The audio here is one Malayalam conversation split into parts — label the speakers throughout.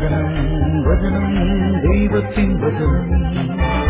Speaker 1: വചനം വചനം ദൈവത്തിൻ വചനം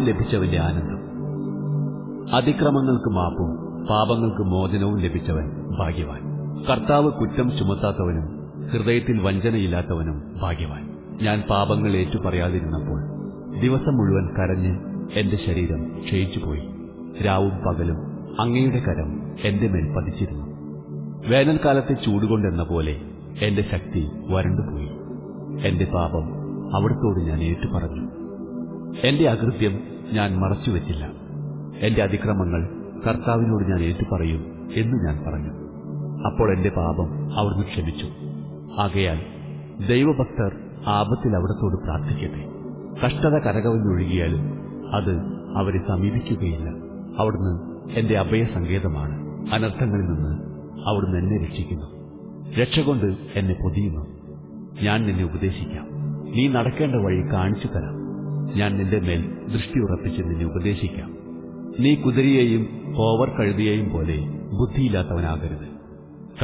Speaker 2: മാപ്പ് ലഭിച്ചവന്റെ ആനന്ദം. അതിക്രമങ്ങൾക്ക് മാപ്പും പാപങ്ങൾക്ക് മോചനവും ലഭിച്ചവൻ ഭാഗ്യവാൻ. കർത്താവ് കുറ്റം ചുമത്താത്തവനും ഹൃദയത്തിൽ വഞ്ചനയില്ലാത്തവനും ഭാഗ്യവാൻ. ഞാൻ പാപങ്ങൾ ഏറ്റുപറയാതിരുന്നപ്പോൾ ദിവസം മുഴുവൻ കരഞ്ഞ് എന്റെ ശരീരം ക്ഷയിച്ചുപോയി. രാവും പകലും അങ്ങയുടെ കരം എന്റെ മേൽ പതിച്ചിരുന്നു. വേനൽക്കാലത്തെ ചൂടുകൊണ്ടെന്ന പോലെ എന്റെ ശക്തി വരണ്ടുപോയി. എന്റെ പാപം അവിടത്തോട് ഞാൻ ഏറ്റുപറഞ്ഞു. എന്റെ അകൃത്യം ഞാൻ മറച്ചുവെച്ചില്ല. എന്റെ അതിക്രമങ്ങൾ കർത്താവിനോട് ഞാൻ ഏറ്റുപറയും എന്ന് ഞാൻ പറഞ്ഞു. അപ്പോൾ എന്റെ പാപം അവിടുന്ന് ക്ഷമിച്ചു. ആകയാൽ ദൈവഭക്തർ ആപത്തിൽ അവിടത്തോട് പ്രാർത്ഥിക്കട്ടെ. കഷ്ടത കരകവിഞ്ഞൊഴുകിയാലും അത് അവരെ സമീപിക്കുകയില്ല. അവിടുന്ന് എന്റെ അഭയസങ്കേതമാണ്. അനർത്ഥങ്ങളിൽ നിന്ന് അവിടുന്ന് എന്നെ രക്ഷിക്കുന്നു. രക്ഷ കൊണ്ട് എന്നെ പൊതിയുന്നു. ഞാൻ നിന്നെ ഉപദേശിക്കാം. നീ നടക്കേണ്ട വഴി കാണിച്ചു തരാം ഞാൻ നിന്റെ മേൽ ദൃഷ്ടി ഉറപ്പിച്ച് നിന്നെ ഉപദേശിക്കാം. നീ കുതിരയെയും കോവർ കഴുതിയെയും പോലെ ബുദ്ധിയില്ലാത്തവനാകരുത്.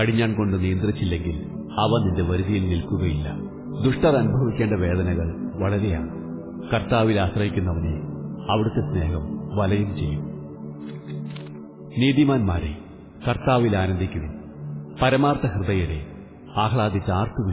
Speaker 2: കടിഞ്ഞാൻ കൊണ്ട് നിയന്ത്രിച്ചില്ലെങ്കിൽ അവ നിന്റെ വരുതിയിൽ നിൽക്കുകയില്ല. ദുഷ്ടർ അനുഭവിക്കേണ്ട വേദനകൾ വളരെയാണ്. കർത്താവിൽ ആശ്രയിക്കുന്നവനെ അവിടുത്തെ സ്നേഹം വലയും ചെയ്യും. നീതിമാന്മാരെ കർത്താവിൽ ആനന്ദിക്കുവിൻ. പരമാർത്ഥ ഹൃദയരെ ആഹ്ലാദിച്ച് ആർത്തു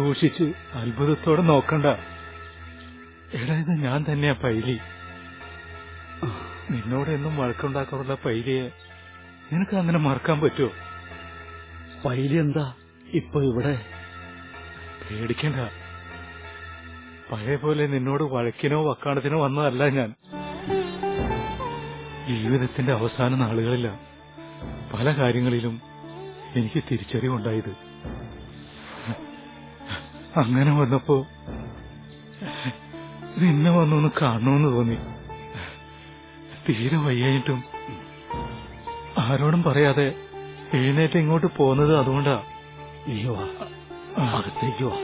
Speaker 3: സൂക്ഷിച്ച് അത്ഭുതത്തോടെ നോക്കണ്ട. എടാ ഇത് ഞാൻ തന്നെയാ പൈലി. നിന്നോട് എന്നും വഴക്കുണ്ടാക്കാറുള്ള പൈലിയെ നിനക്ക് അങ്ങനെ മറക്കാൻ പറ്റുമോ
Speaker 1: പൈലി എന്താ ഇപ്പൊ ഇവിടെ?
Speaker 3: പേടിക്കണ്ട. പഴയ പോലെ നിന്നോട് വഴക്കിനോ വക്കാണത്തിനോ വന്നതല്ല ഞാൻ. ജീവിതത്തിന്റെ അവസാന നാളുകളിലാണ് പല കാര്യങ്ങളിലും എനിക്ക് തിരിച്ചറിവുണ്ടായത്. അങ്ങനെ വന്നപ്പോ നിന്നെ വന്നൊന്ന് കാണണമെന്ന് തോന്നി. തീരെ വയ്യായിട്ടും ആരോടും പറയാതെ എഴുന്നേറ്റ് ഇങ്ങോട്ട് പോകുന്നത് അതുകൊണ്ടാ.
Speaker 1: അയ്യോ അകത്തേക്ക് വാ.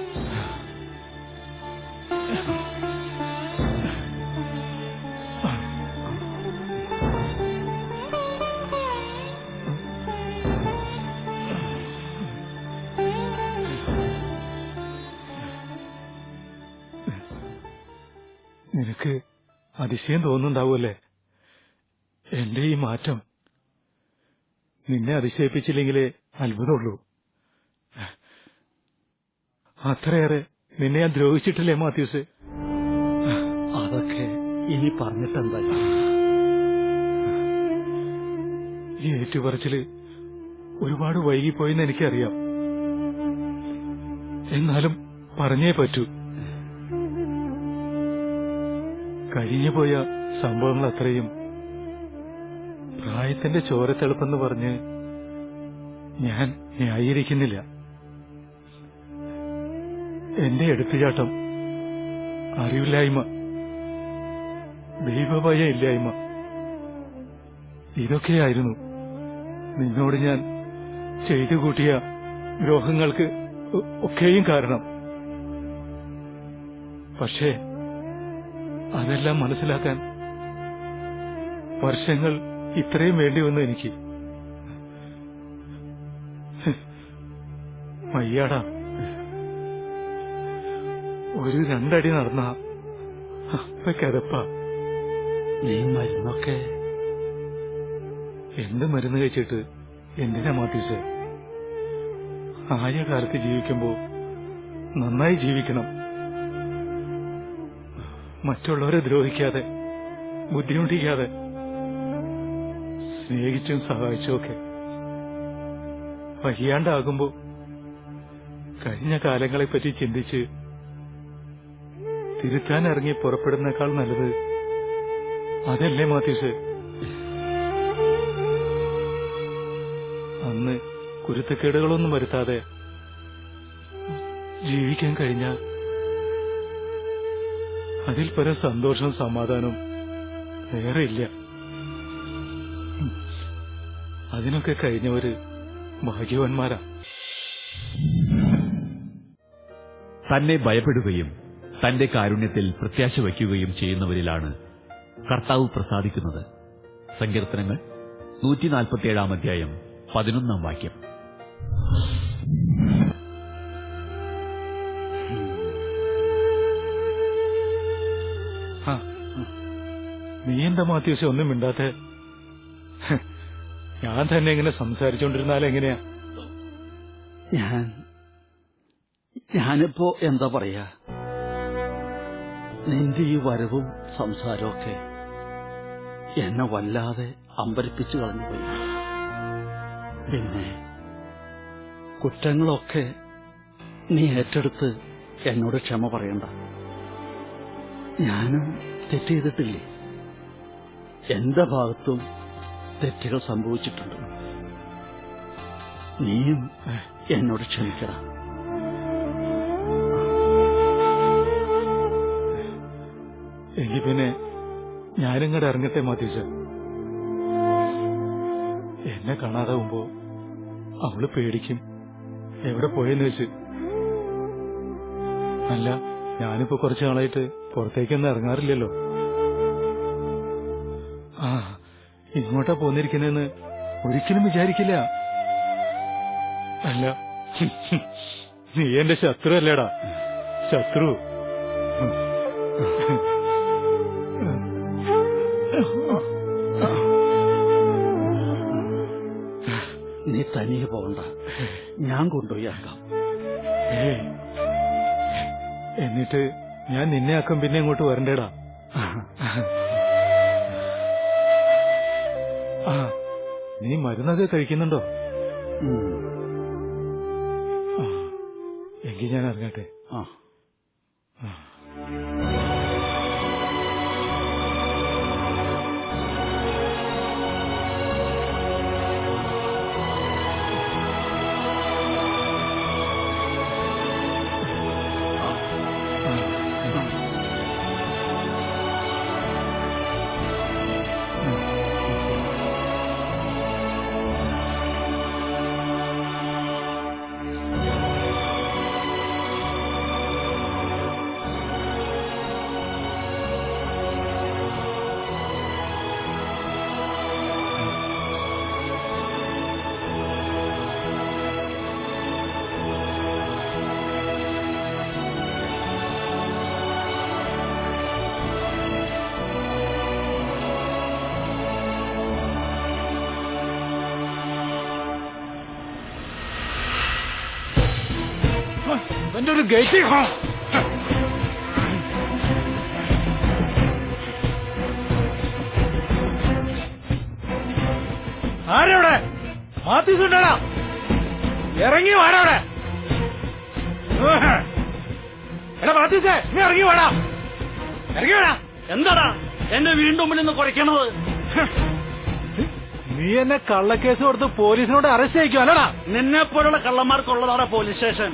Speaker 3: അതിശയം തോന്നുന്നുണ്ടാവുമല്ലേ? എന്റെ ഈ മാറ്റം. നിന്നെ അതിശയിപ്പിച്ചില്ലെങ്കിലേ അത്ഭുതമുള്ളൂ. അത്രയേറെ നിന്നെ ഞാൻ ദ്രോഹിച്ചിട്ടില്ലേ മാത്യൂസ്?
Speaker 1: അതൊക്കെ ഇനി പറഞ്ഞിട്ടെന്താ?
Speaker 3: ഈ ഏറ്റുപറച്ചിൽ ഒരുപാട് വൈകിപ്പോയെന്ന് എനിക്കറിയാം. എന്നാലും പറഞ്ഞേ പറ്റൂ. കഴിഞ്ഞുപോയ സംഭവങ്ങൾ അത്രയും പ്രായത്തിന്റെ ചോരത്തെളുപ്പെന്ന് പറഞ്ഞ് ഞാൻ ന്യായീകരിക്കുന്നില്ല. എന്റെ എടുത്തുചാട്ടം അറിവില്ലായ്മ ദൈവഭയ ഇല്ലായ്മ ഇതൊക്കെയായിരുന്നു നിന്നോട് ഞാൻ ചെയ്തു കൂട്ടിയ ദ്രോഹങ്ങൾക്ക് ഒക്കെയും കാരണം. പക്ഷേ അതെല്ലാം മനസ്സിലാക്കാൻ വർഷങ്ങൾ ഇത്രയും വേണ്ടി വന്നു എനിക്ക്. മയ്യാടാ ഒരു രണ്ടടി നടന്ന അപ്പ
Speaker 1: ഈ മരുന്നൊക്കെ
Speaker 3: എന്ത് മരുന്ന് കഴിച്ചിട്ട് എന്തിനാ മാത്യൂസ് ആയ കാലത്ത് ജീവിക്കുമ്പോ നന്നായി ജീവിക്കണം. മറ്റുള്ളവരെ ദ്രോഹിക്കാതെ ബുദ്ധിമുട്ടിക്കാതെ സ്നേഹിച്ചും സഹായിച്ചും ഒക്കെ വയ്യാണ്ടാകുമ്പോ കഴിഞ്ഞ കാലങ്ങളെപ്പറ്റി ചിന്തിച്ച് തിരുത്താൻ ഇറങ്ങി പുറപ്പെടുന്നേക്കാൾ നല്ലത് അതല്ലേ മാത്യൂസ്? അന്ന് കുരുത്തക്കേടുകളൊന്നും വരുത്താതെ ജീവിക്കാൻ കഴിഞ്ഞാൽ അതിൽ പര സന്തോഷവും സമാധാനവും ഇല്ല. അതിനൊക്കെ കഴിഞ്ഞവര് ഭാഗ്യവാന്മാരാ.
Speaker 2: തന്നെ ഭയപ്പെടുകയും തന്റെ കാരുണ്യത്തിൽ പ്രത്യാശ വയ്ക്കുകയും ചെയ്യുന്നവരിലാണ് കർത്താവ് പ്രസാദിക്കുന്നത്. സങ്കീർത്തനങ്ങൾ നൂറ്റിനാൽപ്പത്തിയേഴാം അധ്യായം പതിനൊന്നാം വാക്യം.
Speaker 3: എന്താ മാത്യൂസ് ഒന്നും മിണ്ടാത്ത? ഞാൻ തന്നെ ഇങ്ങനെ സംസാരിച്ചോണ്ടിരുന്നാൽ എങ്ങനെയാ?
Speaker 1: ഞാൻ ഞാനിപ്പോ എന്താ പറയാ? നിന്റെ ഈ വരവും സംസാരമൊക്കെ എന്നെ വല്ലാതെ അമ്പരിപ്പിച്ചു കളഞ്ഞുപോയി. പിന്നെ കുറ്റങ്ങളൊക്കെ നീ ഏറ്റെടുത്ത് എന്നോട് ക്ഷമ പറയണ്ട. ഞാനും തെറ്റ് ചെയ്തിട്ടില്ലേ? എന്റെ ഭാഗത്തും തെറ്റുകൾ സംഭവിച്ചിട്ടുണ്ട്. നീയും എന്നോട് ക്ഷമിക്കണം
Speaker 3: എങ്കിൽ പിന്നെ ഞാനിങ്ങടെ ഇറങ്ങട്ടെ മാത്യൂസ് എന്നെ കാണാതെ കാണാതാവുമ്പോ അവൾ പേടിക്കും. എവിടെ പോയെന്ന് വെച്ച്. അല്ല ഞാനിപ്പോ കുറച്ചു നാളായിട്ട് പുറത്തേക്കൊന്നും ഇറങ്ങാറില്ലല്ലോ. ഇങ്ങോട്ടാ പോന്നിരിക്കുന്നെന്ന് ഒരിക്കലും വിചാരിക്കില്ല. അല്ല. നീ എന്റെ ശത്രു അല്ലേടാ ശത്രു.
Speaker 1: നീ തനിയെ പോകണ്ട. ഞാൻ കൊണ്ടുപോയി ആക്കാം
Speaker 4: എന്നിട്ട് ഞാൻ നിന്നെ ആക്കും പിന്നെ ഇങ്ങോട്ട് വരണ്ടേടാ. നീ മരുന്നൊക്കെ കഴിക്കുന്നുണ്ടോ. ആ, എങ്കിൽ ഞാൻ ഇറങ്ങട്ടെ.
Speaker 5: ആ.
Speaker 4: എന്റെ ഒരു ഗേറ്റ് ആരവിടെ? ഉണ്ടോടാ ഇറങ്ങി വാടവിടെ എടാ മാത്തീസേ നീ ഇറങ്ങി വാടാ. ഇറങ്ങി വാടാ.
Speaker 5: എന്താടാ? എന്റെ വീണ്ടും മുന്നിൽ നിന്ന് കുറയ്ക്കണത്?
Speaker 4: നീ എന്നെ കള്ളക്കേസ് കൊടുത്ത് പോലീസിനോട് അറസ്റ്റ് ചെയ്യിക്കും അല്ലടാ.
Speaker 5: നിന്നെ പോലുള്ള കള്ളന്മാർക്കുള്ളതാണ് പോലീസ് സ്റ്റേഷൻ.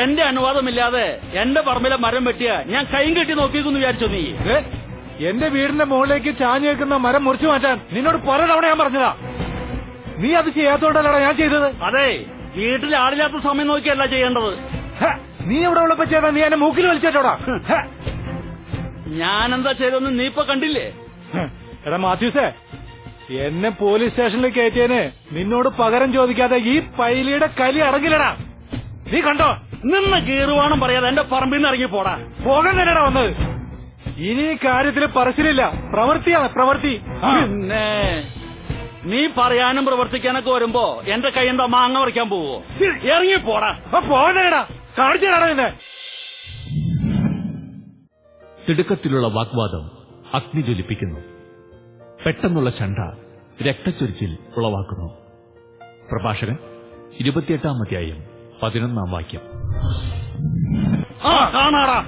Speaker 5: എന്റെ അനുവാദമില്ലാതെ എന്റെ പറമ്പിലെ മരം വെട്ടിയ ഞാൻ കൈയും കെട്ടി നോക്കിയെന്ന് വിചാരിച്ചു നീ?
Speaker 4: എന്റെ വീടിന്റെ മുകളിലേക്ക് ചാഞ്ഞു വെക്കുന്ന മരം മുറിച്ചു മാറ്റാൻ നിന്നോട് പല തവണ ഞാൻ പറഞ്ഞതാ. നീ അത് ചെയ്യാത്തോണ്ടല്ലടാ ഞാൻ ചെയ്തത്.
Speaker 5: അതെ വീട്ടിൽ ആളില്ലാത്ത സമയം നോക്കിയല്ല ചെയ്യേണ്ടത്.
Speaker 4: നീ എവിടെ ഉള്ളപ്പോ ചെയ്താ? നീ എന്നെ മൂക്കിൽ വലിച്ചേട്ടോടാ. ഹ.
Speaker 5: ഞാനെന്താ ചെയ്തതെന്ന് നീ ഇപ്പൊ കണ്ടില്ലേ?
Speaker 4: എടാ മാത്യൂസേ എന്നെ പോലീസ് സ്റ്റേഷനിൽ കയറ്റിയതിന് നിന്നോട് പകരം ചോദിക്കാതെ ഈ പൈലിയുടെ കലി അടങ്ങില്ലടാ. നീ കണ്ടോ?
Speaker 5: നിന്ന് കീറുവാണെന്ന് പറയാതെ എന്റെ പറമ്പിൽ നിന്ന് ഇറങ്ങി പോടാ.
Speaker 4: പോകാൻ തന്നെടാ വന്നത്. ഇനി ഈ കാര്യത്തിൽ പറച്ചിലില്ല. പ്രവൃത്തിയാണ് പ്രവൃത്തി.
Speaker 5: പിന്നെ നീ പറയാനും പ്രവർത്തിക്കാനൊക്കെ വരുമ്പോ എന്റെ കൈ എന്താ മാങ്ങ പറിക്കാൻ പോവോ? ഇറങ്ങി പോടാ.
Speaker 4: പോകണ്ടേടാ കാണിച്ചു തരാടാ നിന്നെ.
Speaker 2: തിടുക്കത്തിലുള്ള വാഗ്വാദം അഗ്നി ജ്വലിപ്പിക്കുന്നു. പെട്ടെന്നുള്ള ചണ്ട രക്തച്ചൊരിച്ചിൽ ഉളവാക്കുന്നു. പ്രഭാഷകൻ ഇരുപത്തിയെട്ടാം അധ്യായം. പതിനൊന്നാം വാക്യം.
Speaker 5: ആ കാണാടാ.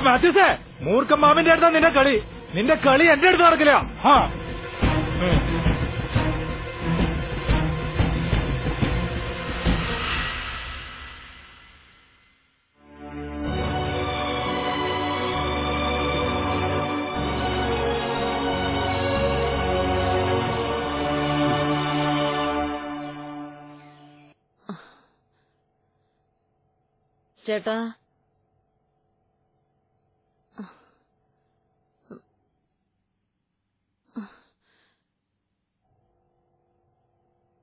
Speaker 4: മാത്യൂസേ മൂർഖൻ മാമിന്റെ അടുത്താ നിന്റെ കളി. നിന്റെ കളി എന്റെ അടുത്ത് നടക്കില്ല.
Speaker 6: ചേട്ടാ.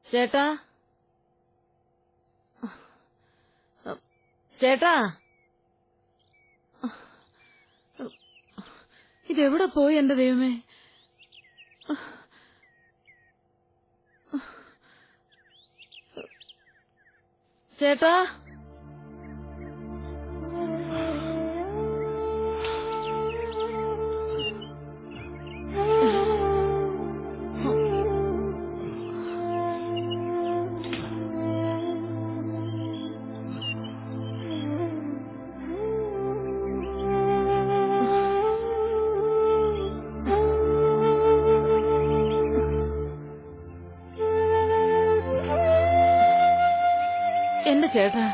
Speaker 6: ചേട്ടാ. ചേട്ടാ. ഇതെവിടെ പോയി എന്റെ ദൈവമേ? ചേട്ടാ. ചേട്ടാ.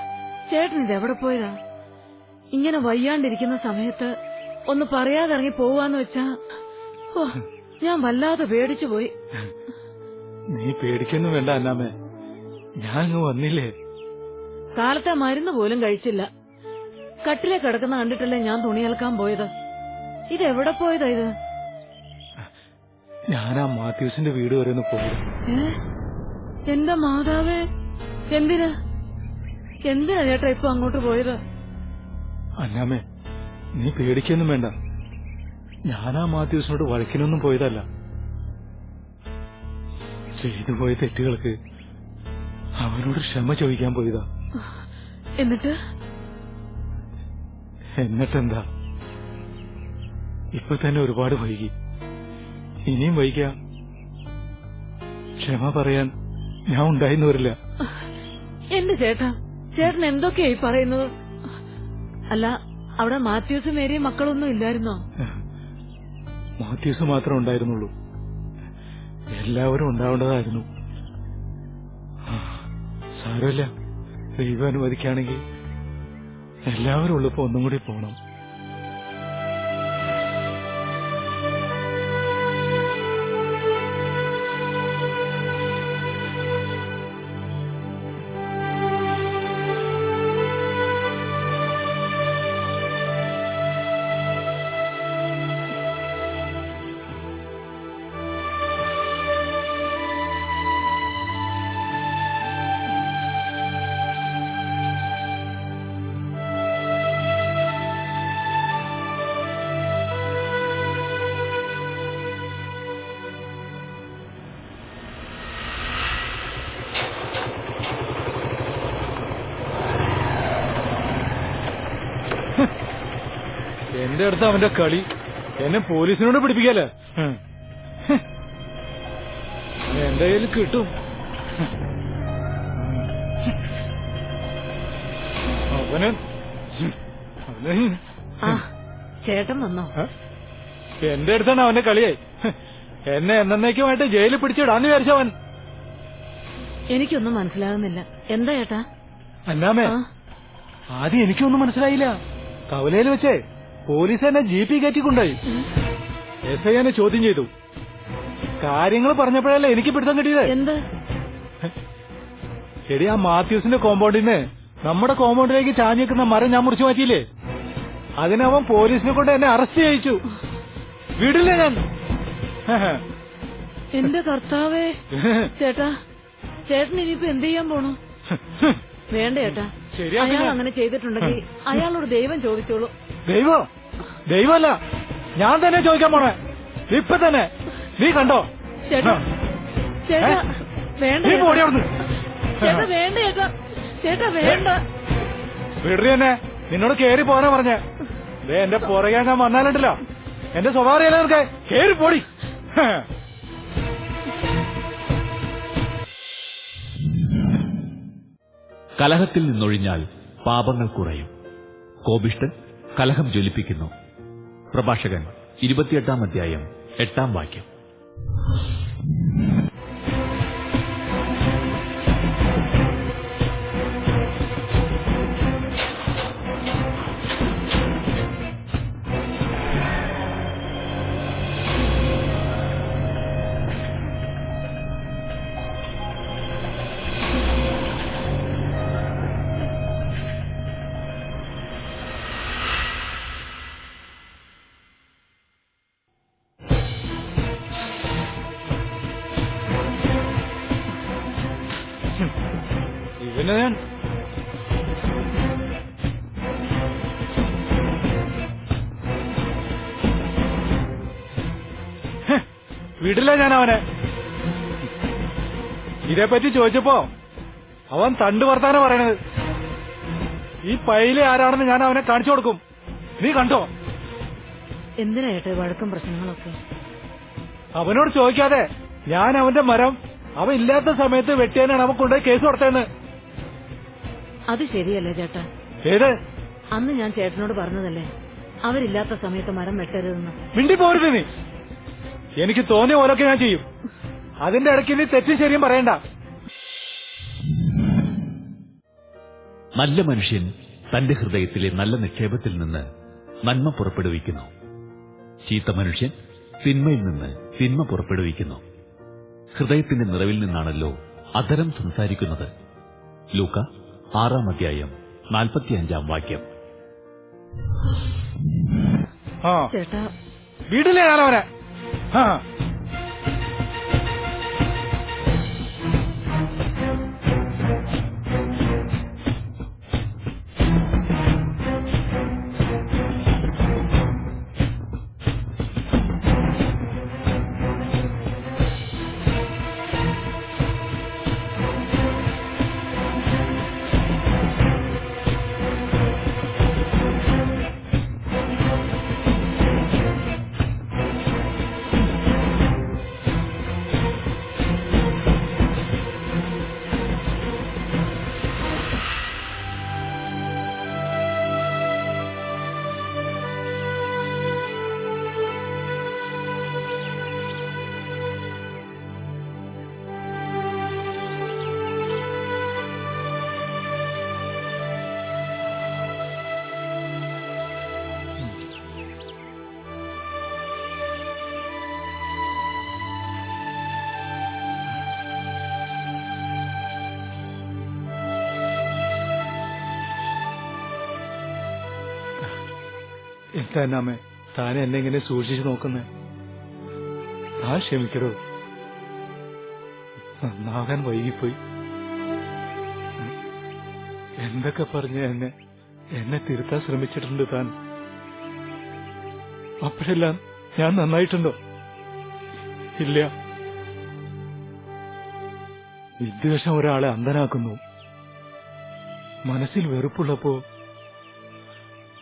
Speaker 6: ചേട്ടൻ ഇത് എവിടെ പോയതാ? ഇങ്ങനെ വയ്യാണ്ടിരിക്കുന്ന സമയത്ത് ഒന്ന് പറയാതെ ഇറങ്ങി പോവാന്ന് വെച്ചാ ഓ ഞാൻ വല്ലാതെ പേടിച്ചു പോയി.
Speaker 4: നീ പേടിക്കൊന്നും വേണ്ട അന്നാമേ ഞാൻ അങ്ങ് വന്നില്ലേ?
Speaker 6: കാലത്തെ മരുന്ന് പോലും കഴിച്ചില്ല. കട്ടിലെ കിടക്കുന്ന കണ്ടിട്ടല്ലേ ഞാൻ തുണി അലക്കാൻ പോയത്? ഇത് എവിടെ പോയതാ ഇത്?
Speaker 4: ഞാൻ ആ മാത്യൂസിന്റെ വീട് വരെ ഒന്ന് പോയി
Speaker 6: എന്താ എന്റെ മാതാവേ എന്തിനാ? എന്തിനാ ചേട്ടാ ഇപ്പൊ അങ്ങോട്ട് പോയത്?
Speaker 4: അന്നാമേ നീ പേടിക്കൊന്നും വേണ്ട. ഞാനാ മാത്യൂസിനോട് വഴക്കിനൊന്നും പോയതല്ല. ചെയ്തു പോയ തെറ്റുകൾക്ക് അവനോട് ക്ഷമ ചോദിക്കാൻ പോയതാ.
Speaker 6: എന്നിട്ട്?
Speaker 4: എന്നിട്ടെന്താ? ഇപ്പൊ തന്നെ ഒരുപാട് വൈകി. ഇനിയും വൈകിയ ക്ഷമ പറയാൻ ഞാൻ ഉണ്ടായിരുന്നു വരില്ല
Speaker 6: എന്റെ ചേട്ടാ ചേട്ടൻ എന്തൊക്കെയായി പറയുന്നത്? അല്ല അവിടെ മാത്യൂസ് മേരിയും മക്കളൊന്നും ഇല്ലായിരുന്നോ?
Speaker 4: മാത്യൂസ് മാത്രം ഉണ്ടായിരുന്നുള്ളൂ. എല്ലാവരും ഉണ്ടാവേണ്ടതായിരുന്നു. സാരമില്ല. ദൈവം അനുവദിക്കുകയാണെങ്കിൽ എല്ലാവരും ഉള്ളപ്പോ ഒന്നും കൂടി പോണം. എന്റെ അടുത്ത് അവന്റെ കളി. എന്നെ പോലീസിനോട് പിടിപ്പിക്കല്ലേ. എന്റെ കയ്യിൽ കിട്ടും. അവന്
Speaker 6: ചേട്ടൻ വന്നോ?
Speaker 4: എന്റെ അടുത്താണ് അവന്റെ കളിയായി. എന്നെ എന്നേക്കുമായിട്ട് ജയിലിൽ പിടിച്ചിടാന്ന് വിചാരിച്ചവൻ.
Speaker 6: എനിക്കൊന്നും മനസ്സിലാകുന്നില്ല. എന്താ ചേട്ടാ?
Speaker 4: അന്നാമേ
Speaker 6: ആ,
Speaker 4: ആദ്യം എനിക്കൊന്നും മനസ്സിലായില്ല. കവലയിൽ വെച്ചേ. പോലീസ് എന്നെ ജീപ്പി കയറ്റിക്കൊണ്ടായി എസ് ഐ എന്നെ ചോദ്യം ചെയ്തു. കാര്യങ്ങൾ പറഞ്ഞപ്പോഴല്ലേ എനിക്ക് പിടുത്തം കിട്ടിയത്?
Speaker 6: എന്ത്?
Speaker 4: എടി ആ മാത്യൂസിന്റെ കോമ്പൗണ്ടിൽ നിന്ന് നമ്മുടെ കോമ്പൗണ്ടിലേക്ക് ചാഞ്ഞു നിൽക്കുന്ന മരം ഞാൻ മുറിച്ചു മാറ്റിയില്ലേ? അതിനവൻ പോലീസിനെ കൊണ്ട് എന്നെ അറസ്റ്റ് ചെയ്യിച്ചു. വിടില്ല ഞാൻ.
Speaker 6: എന്റെ കർത്താവേ ചേട്ടാ ചേട്ടൻ ഇനിയിപ്പോ എന്ത് ചെയ്യാൻ പോണു? വേണ്ട ചേട്ടാ. അയാൾ. അങ്ങനെ ചെയ്തിട്ടുണ്ടെങ്കിൽ അയാളോട് ദൈവം ചോദിച്ചോളൂ.
Speaker 4: ദൈവം? ദൈവമല്ല ഞാൻ തന്നെ ചോദിക്കാൻ പോണേ. ഇപ്പൊ തന്നെ. നീ കണ്ടോ?
Speaker 6: ചേട്ടാ ചേട്ടാ വേണ്ട
Speaker 4: നീ പോടി അവിടുന്ന്.
Speaker 6: ചേട്ടാ വേണ്ട ചേട്ടാ. ചേട്ടാ വേണ്ട.
Speaker 4: വിടറി തന്നെ നിന്നോട് കേറി പോകാനാ പറഞ്ഞേ. ദേ എന്റെ പുറകെ ഞാൻ വന്നാലുണ്ടല്ലോ. എന്റെ സ്വഭാവം അറിയാലോ നിനക്ക്? കേറി പോടി.
Speaker 2: കലഹത്തിൽ നിന്നൊഴിഞ്ഞാൽ പാപങ്ങൾ കുറയും. കോപിഷ്ഠൻ കലഹം ജ്വലിപ്പിക്കുന്നു. പ്രഭാഷകൻ ഇരുപത്തിയെട്ടാം അധ്യായം എട്ടാം വാക്യം.
Speaker 4: ഇവനെ ഞാൻ വിടില്ല ഞാൻ അവനെ ഇതേപ്പറ്റി ചോദിച്ചപ്പോ അവൻ തണ്ട് വർത്താനം പറയണത്. ഈ പൈലെ ആരാണെന്ന് ഞാൻ അവനെ കാണിച്ചു കൊടുക്കും. നീ കണ്ടോ?
Speaker 6: എന്തിനാ ചേട്ടാ ഈ വഴക്കും പ്രശ്നങ്ങളൊക്കെ?
Speaker 4: അവനോട് ചോദിക്കാതെ ഞാൻ അവന്റെ മരം അവൻ ഇല്ലാത്ത സമയത്ത് വെട്ടിയാനാണ് അവ കൊണ്ടുപോയി കേസ് കൊടുത്തേന്ന്
Speaker 6: അത് ശരിയല്ലേ ചേട്ടാ?
Speaker 4: ഏത്?
Speaker 6: അന്ന് ഞാൻ ചേട്ടനോട് പറഞ്ഞതല്ലേ? അവരില്ലാത്ത സമയത്ത് മരം വെട്ടരുതെന്ന്.
Speaker 4: മിണ്ടി പോരുത് നീ. എനിക്ക് തോന്നിയ പോലൊക്കെ ഞാൻ ചെയ്യും. അതിന്റെ ഇടയ്ക്ക് നീ തെറ്റും ശരിയും പറയണ്ട.
Speaker 2: നല്ല മനുഷ്യൻ തന്റെ ഹൃദയത്തിലെ നല്ല നിക്ഷേപത്തിൽ നിന്ന് നന്മ പുറപ്പെടുവിക്കുന്നു. ചീത്ത മനുഷ്യൻ തിന്മയിൽ നിന്ന് തിന്മ പുറപ്പെടുവിക്കുന്നു. ഹൃദയത്തിന്റെ നിറവിൽ നിന്നാണല്ലോ അധരം സംസാരിക്കുന്നത്. ലൂക്ക ആറാം അധ്യായം നാൽപ്പത്തിയഞ്ചാം വാക്യം.
Speaker 6: ചേട്ടാ.
Speaker 4: വീട്ടിലെ ഞാനവനെ
Speaker 3: എന്താ താൻ എന്നെ ഇങ്ങനെ സൂക്ഷിച്ചു നോക്കുന്നേ. താൻ ക്ഷമിക്കടോ നന്നാകാൻ വൈകിപ്പോയി. എന്തൊക്കെ പറഞ്ഞ എന്നെ എന്നെ തിരുത്താൻ ശ്രമിച്ചിട്ടുണ്ട് താൻ? അപ്പോഴെല്ലാം ഞാൻ നന്നായിട്ടുണ്ടോ? ഇല്ല. വിദ്വേഷം ഒരാളെ അന്ധനാക്കുന്നു. മനസ്സിൽ വെറുപ്പുള്ളപ്പോ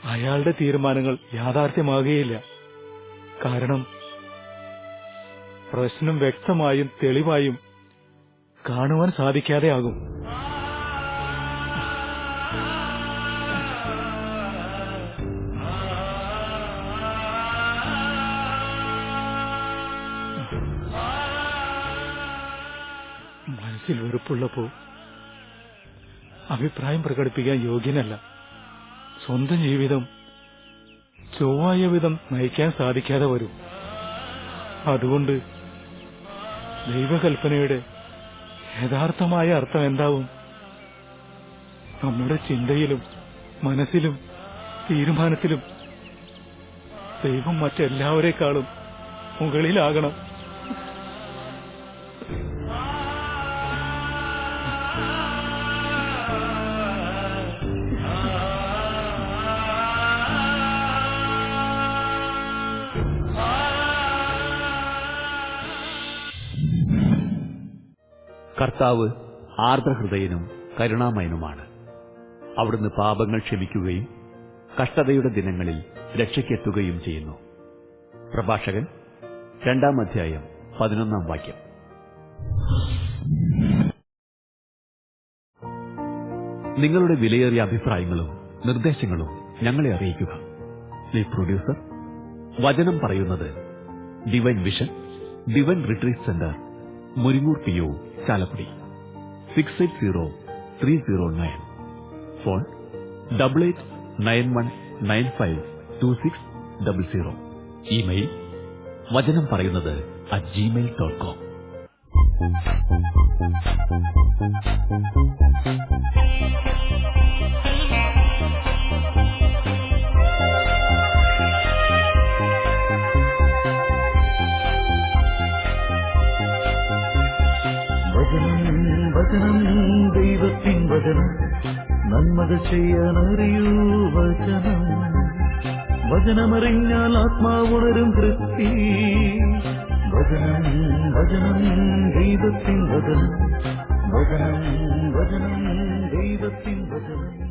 Speaker 3: അയാളുടെ തീരുമാനങ്ങൾ യാഥാർത്ഥ്യമാകുകയില്ല. കാരണം പ്രശ്നം വ്യക്തമായും തെളിവായും കാണുവാൻ സാധിക്കാതെയാകും. മനസ്സിൽ വെറുപ്പുള്ളപ്പോ അഭിപ്രായം പ്രകടിപ്പിക്കാൻ യോഗ്യനല്ല. സ്വന്തം ജീവിതം ചൊവ്വായ വിധം നയിക്കാൻ സാധിക്കാതെ വരും. അതുകൊണ്ട് ദൈവകൽപ്പനയുടെ യഥാർത്ഥമായ അർത്ഥം എന്താവും? നമ്മുടെ ചിന്തയിലും മനസ്സിലും തീരുമാനത്തിലും ദൈവം മറ്റെല്ലാവരെക്കാളും മുകളിലാകണം.
Speaker 2: കർത്താവ് ആർദ്രഹൃദയനും കരുണാമയനുമാണ്. അവിടുന്ന് പാപങ്ങൾ ക്ഷമിക്കുകയും കഷ്ടതയുടെ ദിനങ്ങളിൽ രക്ഷയ്ക്കെത്തുകയും ചെയ്യുന്നു. പ്രഭാഷകൻ രണ്ടാം അധ്യായം പതിനൊന്നാം വാക്യം. നിങ്ങളുടെ വിലയേറിയ അഭിപ്രായങ്ങളും നിർദ്ദേശങ്ങളും ഞങ്ങളെ അറിയിക്കുക. ദി പ്രൊഡ്യൂസർ വചനം പറയുന്നത് divine vision divine retreat centre Muringoor P O Chalakudy. Six eight zero three zero nine phone double eight nine one nine five two six double zero email വചനം പറയുന്നത് അറ്റ് ജിമെയിൽ ഡോട്ട് കോം
Speaker 1: വചനം വചനം ദൈവത്തിൻ വചനം. നന്മകൾ ചെയ്യാൻ അറിയൂ വചനം. വചനമറിഞ്ഞാൽ ആത്മാവുണരും തൃപ്തി. വചനം വചനം ദൈവത്തിൻ വചനം. വചനം വചനം ദൈവത്തിൻ വചനം.